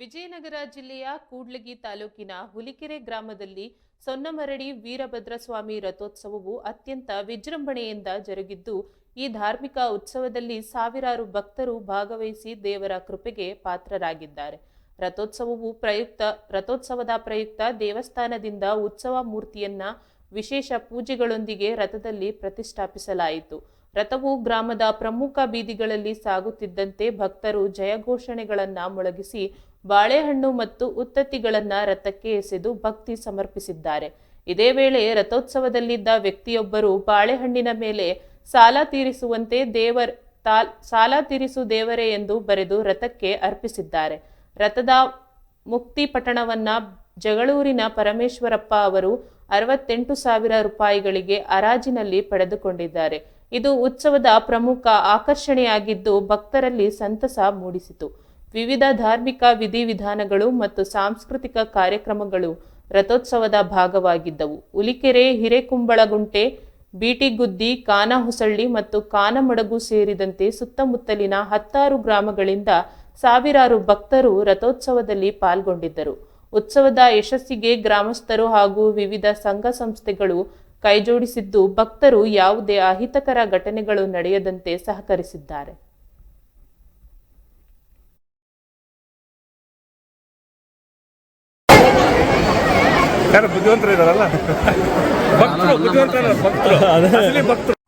ವಿಜಯನಗರ ಜಿಲ್ಲೆಯ ಕೂಡ್ಲಗಿ ತಾಲೂಕಿನ ಹುಲಿಕೆರೆ ಗ್ರಾಮದಲ್ಲಿ ಸೊನ್ನಮರಡಿ ವೀರಭದ್ರಸ್ವಾಮಿ ರಥೋತ್ಸವವು ಅತ್ಯಂತ ವಿಜೃಂಭಣೆಯಿಂದ ಜರುಗಿದ್ದು, ಈ ಧಾರ್ಮಿಕ ಉತ್ಸವದಲ್ಲಿ ಸಾವಿರಾರು ಭಕ್ತರು ಭಾಗವಹಿಸಿ ದೇವರ ಕೃಪೆಗೆ ಪಾತ್ರರಾಗಿದ್ದಾರೆ. ರಥೋತ್ಸವವು ಪ್ರಯುಕ್ತ, ರಥೋತ್ಸವದ ಪ್ರಯುಕ್ತ ದೇವಸ್ಥಾನದಿಂದ ಉತ್ಸವ ಮೂರ್ತಿಯನ್ನ ವಿಶೇಷ ಪೂಜೆಗಳೊಂದಿಗೆ ರಥದಲ್ಲಿ ಪ್ರತಿಷ್ಠಾಪಿಸಲಾಯಿತು. ರಥವು ಗ್ರಾಮದ ಪ್ರಮುಖ ಬೀದಿಗಳಲ್ಲಿ ಸಾಗುತ್ತಿದ್ದಂತೆ ಭಕ್ತರು ಜಯಘೋಷಣೆಗಳನ್ನು ಮೊಳಗಿಸಿ ಬಾಳೆಹಣ್ಣು ಮತ್ತು ಉತ್ತತಿಗಳನ್ನು ರಥಕ್ಕೆ ಎಸೆದು ಭಕ್ತಿ ಸಮರ್ಪಿಸಿದ್ದಾರೆ. ಇದೇ ವೇಳೆ ರಥೋತ್ಸವದಲ್ಲಿದ್ದ ವ್ಯಕ್ತಿಯೊಬ್ಬರು ಬಾಳೆಹಣ್ಣಿನ ಮೇಲೆ ಸಾಲ ತೀರಿಸುವಂತೆ ದೇವರ್ ತಾಲ್ ಸಾಲ ತೀರಿಸು ದೇವರೇ ಎಂದು ಬರೆದು ರಥಕ್ಕೆ ಅರ್ಪಿಸಿದ್ದಾರೆ. ರಥದ ಮುಕ್ತಿ ಪಟ್ಟಣವನ್ನ ಜಗಳೂರಿನ ಪರಮೇಶ್ವರಪ್ಪ ಅವರು ಅರವತ್ತೆಂಟು ಸಾವಿರ ರೂಪಾಯಿಗಳಿಗೆ ಹರಾಜಿನಲ್ಲಿ ಪಡೆದುಕೊಂಡಿದ್ದಾರೆ. ಇದು ಉತ್ಸವದ ಪ್ರಮುಖ ಆಕರ್ಷಣೆಯಾಗಿದ್ದು ಭಕ್ತರಲ್ಲಿ ಸಂತಸ ಮೂಡಿಸಿತು. ವಿವಿಧ ಧಾರ್ಮಿಕ ವಿಧಿವಿಧಾನಗಳು ಮತ್ತು ಸಾಂಸ್ಕೃತಿಕ ಕಾರ್ಯಕ್ರಮಗಳು ರಥೋತ್ಸವದ ಭಾಗವಾಗಿದ್ದವು. ಉಲಿಕೆರೆ ಹಿರೇಕುಂಬಳಗುಂಟೆ, ಬೀಟಿಗುದ್ದಿ, ಕಾನಹುಸಳ್ಳಿ ಮತ್ತು ಕಾನಮಡಗು ಸೇರಿದಂತೆ ಸುತ್ತಮುತ್ತಲಿನ ಹತ್ತಾರು ಗ್ರಾಮಗಳಿಂದ ಸಾವಿರಾರು ಭಕ್ತರು ರಥೋತ್ಸವದಲ್ಲಿ ಪಾಲ್ಗೊಂಡಿದ್ದರು. ಉತ್ಸವದ ಯಶಸ್ಸಿಗೆ ಗ್ರಾಮಸ್ಥರು ಹಾಗೂ ವಿವಿಧ ಸಂಘ ಸಂಸ್ಥೆಗಳು ಕೈಜೋಡಿಸಿದ್ದು ಭಕ್ತರು ಯಾವುದೇ ಅಹಿತಕರ ಘಟನೆಗಳು ನಡೆಯದಂತೆ ಸಹಕರಿಸಿದ್ದಾರೆ. ಬುದ್ಧಿವಂತರು ಇದಾರಲ್ಲ ಭಕ್ತರು ಬುದ್ಧಿವಂತರ ಭಕ್ತರು. ಅಸಲಿ ಭಕ್ತರು.